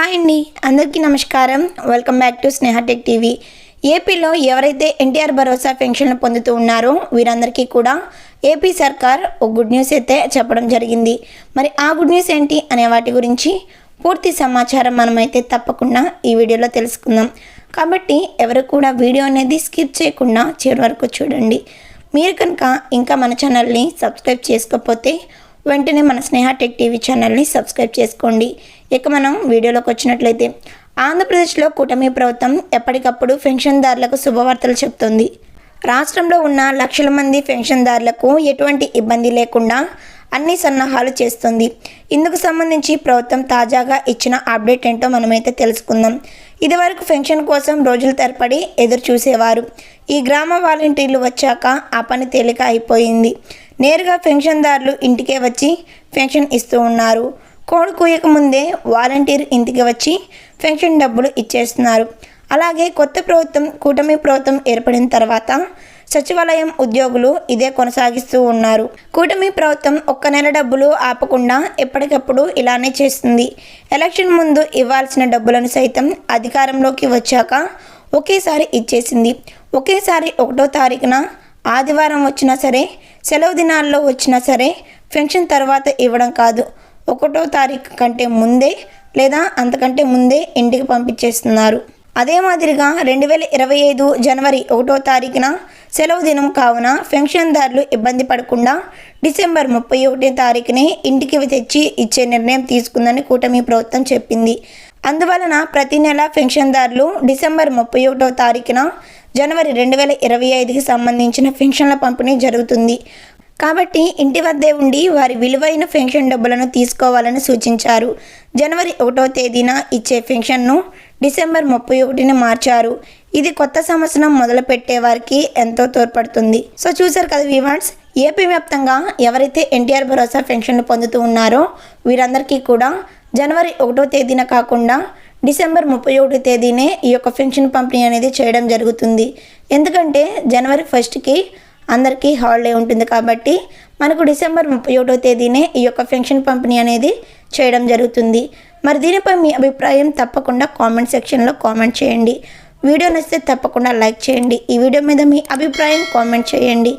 Hi అండి అందరికీ నమస్కారం. Welcome back to Sneha tech TV ఏపీలో ఎవరైతే ఎన్టీఆర్ భరోసా పెన్షన్లు పొందుతూ ఉన్నారో వీరందరికీ కూడా ఏపీ సర్కార్ ఒక గుడ్ న్యూస్ అయితే చెప్పడం జరిగింది. మరి ఆ గుడ్ న్యూస్ ఏంటి అనే వాటి గురించి పూర్తి సమాచారం మనమైతే తప్పకుండా ఈ వీడియోలో తెలుసుకుందాం. కాబట్టి ఎవరు కూడా వీడియో అనేది స్కిప్ చేయకుండా చివరి వరకు చూడండి. మీరు కనుక ఇంకా మన ఛానల్ని సబ్స్క్రైబ్ చేసుకోకపోతే వెంటనే మన స్నేహ టెక్ టీవీ ఛానల్ని సబ్స్క్రైబ్ చేసుకోండి. ఇక మనం వీడియోలోకి వచ్చినట్లయితే ఆంధ్రప్రదేశ్లో కూటమి ప్రభుత్వం ఎప్పటికప్పుడు పెన్షన్దారులకు శుభవార్తలు చెబుతుంది రాష్ట్రంలో ఉన్న లక్షల మంది పెన్షన్దారులకు ఎటువంటి ఇబ్బంది లేకుండా అన్ని సన్నాహాలు చేస్తుంది. ఇందుకు సంబంధించి ప్రభుత్వం తాజాగా ఇచ్చిన అప్డేట్ ఏంటో మనమైతే తెలుసుకుందాం. ఇదివరకు పెన్షన్ కోసం రోజుల తరపడి ఎదురు చూసేవారు ఈ గ్రామ వాలంటీర్లు వచ్చాక ఆ పని తేలిక అయిపోయింది. నేరుగా పెన్షన్దారులు ఇంటికే వచ్చి పెన్షన్ ఇస్తూ ఉన్నారు. కోడి కూయకముందే వాలంటీర్ ఇంటికి వచ్చి పెన్షన్ డబ్బులు ఇచ్చేస్తున్నారు. అలాగే కొత్త ప్రభుత్వం కూటమి ప్రభుత్వం ఏర్పడిన తర్వాత సచివాలయం ఉద్యోగులు ఇదే కొనసాగిస్తూ ఉన్నారు. కూటమి ప్రభుత్వం ఒక్క నెల డబ్బులు ఆపకుండా ఎప్పటికప్పుడు ఇలానే చేస్తుంది. ఎలక్షన్ ముందు ఇవ్వాల్సిన డబ్బులను సైతం అధికారంలోకి వచ్చాక ఒకేసారి ఇచ్చేసింది. ఒకేసారి ఒకటో తారీఖున ఆదివారం వచ్చినా సరే సెలవు దినాల్లో వచ్చినా సరే పెన్షన్ తర్వాత ఇవ్వడం కాదు. ఒకటో తారీఖు కంటే ముందే లేదా అంతకంటే ముందే ఇంటికి పంపించేస్తున్నారు. అదే మాదిరిగా రెండు వేల ఇరవై ఐదు జనవరి ఒకటో తారీఖున సెలవు దినం కావున పెన్షన్దారులు ఇబ్బంది పడకుండా డిసెంబర్ ముప్పై ఒకటో తారీఖునే ఇంటికి తెచ్చి ఇచ్చే నిర్ణయం తీసుకుందని కూటమి ప్రభుత్వం చెప్పింది. అందువలన ప్రతి నెల పెన్షన్దారులు డిసెంబర్ ముప్పై ఒకటో తారీఖున జనవరి రెండు వేల ఇరవై ఐదుకి సంబంధించిన పెన్షన్ల పంపిణీ జరుగుతుంది. కాబట్టి ఇంటి వద్దే ఉండి వారి విలువైన పెన్షన్ డబ్బులను తీసుకోవాలని సూచించారు. జనవరి ఒకటో తేదీన ఇచ్చే పెన్షన్ను డిసెంబర్ ముప్పై ఒకటిని మార్చారు. ఇది కొత్త సంవత్సరం మొదలుపెట్టే వారికి ఎంతో తోడ్పడుతుంది. సో చూసారు కదా వివాన్స్ ఏపీ వ్యాప్తంగా ఎవరైతే ఎన్టీఆర్ భరోసా పెన్షన్లు పొందుతూ ఉన్నారో వీరందరికీ కూడా జనవరి ఒకటో తేదీన కాకుండా డిసెంబర్ ముప్పై ఒకటో తేదీనే ఈ యొక్క పెన్షన్ పంపిణీ అనేది చేయడం జరుగుతుంది. ఎందుకంటే జనవరి ఫస్ట్కి అందరికీ హాలిడే ఉంటుంది కాబట్టి మనకు డిసెంబర్ ముప్పై ఒకటో తేదీనే ఈ యొక్క పెన్షన్ పంపిణీ అనేది చేయడం జరుగుతుంది. మరి దీనిపై మీ అభిప్రాయం తప్పకుండా కామెంట్ సెక్షన్లో కామెంట్ చేయండి. వీడియో నచ్చితే తప్పకుండా లైక్ చేయండి. ఈ వీడియో మీద మీ అభిప్రాయం కామెంట్ చేయండి.